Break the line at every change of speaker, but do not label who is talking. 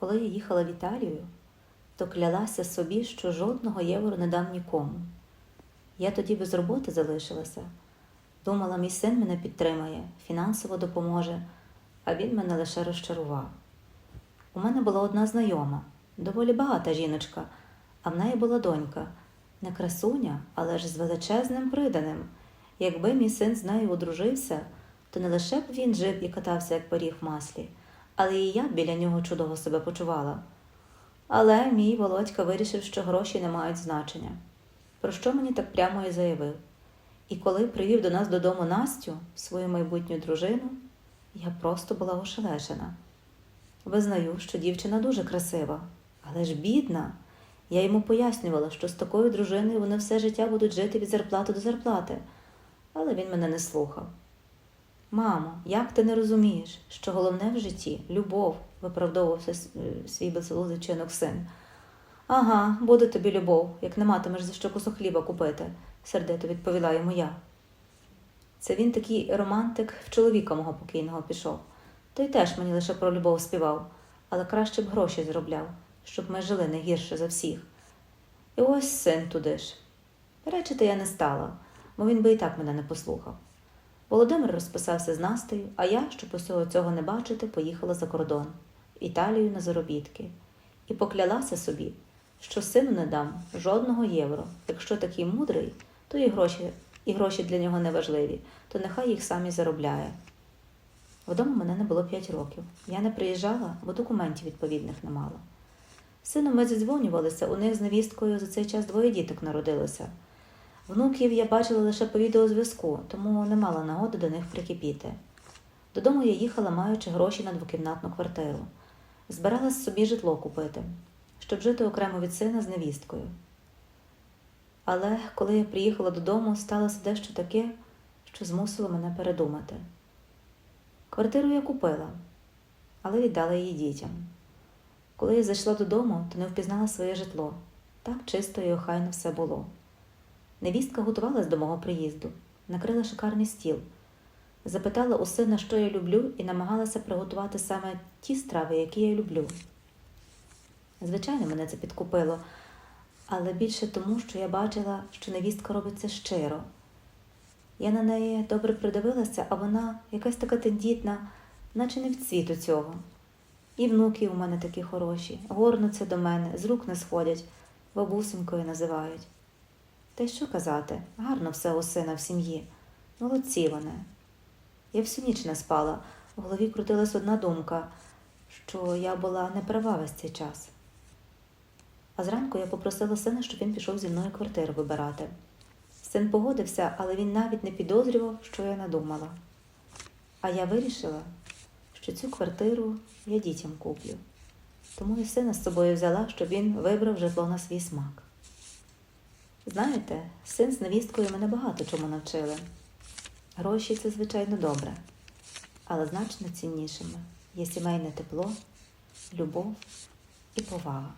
Коли я їхала в Італію, то клялася собі, що жодного євро не дам нікому. Я тоді без роботи залишилася. Думала, мій син мене підтримає, фінансово допоможе, а він мене лише розчарував. У мене була одна знайома, доволі багата жіночка, а в неї була донька, не красуня, але ж з величезним приданим. Якби мій син з нею одружився, то не лише б він жив і катався, як пиріг в маслі, але і я біля нього чудово себе почувала. Але мій Володька вирішив, що гроші не мають значення, про що мені так прямо і заявив. І коли привів до нас додому Настю, свою майбутню дружину, я просто була ошелешена. Визнаю, що дівчина дуже красива, але ж бідна. Я йому пояснювала, що з такою дружиною вони все життя будуть жити від зарплати до зарплати, але він мене не слухав. Мамо, як ти не розумієш, що головне в житті любов, виправдовувався е, свій безглуздий чинок син. Ага, буде тобі любов, як не матимеш за що кусок хліба купити, сердито відповіла йому я. Це він такий романтик в чоловіка мого покійного пішов. Той теж мені лише про любов співав, але краще б гроші заробляв, щоб ми жили не гірше за всіх. І ось син туди ж. Перечити я не стала, бо він би і так мене не послухав. Володимир розписався з Настею, а я, щоб усього цього не бачити, поїхала за кордон, в Італію на заробітки, і поклялася собі, що сину не дам жодного євро. Якщо такий мудрий, то і гроші, і гроші для нього не важливі, то нехай їх сам і заробляє. Вдома мене не було п'ять років. Я не приїжджала, бо документів відповідних не мала. Сином ми зідзвонювалися, у них з невісткою за цей час двоє діток народилося. Внуків я бачила лише по відеозв'язку, тому не мала нагоди до них прикипіти. Додому я їхала, маючи гроші на двокімнатну квартиру. Збиралась собі житло купити, щоб жити окремо від сина з невісткою. Але коли я приїхала додому, сталося дещо таке, що змусило мене передумати. Квартиру я купила, але віддала її дітям. Коли я зайшла додому, то не впізнала своє житло. Так чисто і охайно все було. Невістка готувалась до мого приїзду, накрила шикарний стіл, запитала у сина, що я люблю, і намагалася приготувати саме ті страви, які я люблю. Звичайно, мене це підкупило, але більше тому, що я бачила, що невістка робить це щиро. Я на неї добре придивилася, а вона якась така тендітна, наче не в цвіту цього. І внуки у мене такі хороші, горнуться до мене, з рук не сходять, бабусенькою називають. Та й що казати, гарно все у сина в сім'ї. Молодці вони. Я всю ніч не спала, в голові крутилась одна думка, що я була не права весь цей час. А зранку я попросила сина, щоб він пішов зі мною квартиру вибирати. Син погодився, але він навіть не підозрював, що я надумала. А я вирішила, що цю квартиру я дітям куплю. Тому і сина з собою взяла, щоб він вибрав житло на свій смак. Знаєте, син з невісткою мене багато чому навчили. Гроші це, звичайно, добре, але значно ціннішими є сімейне тепло, любов і повага.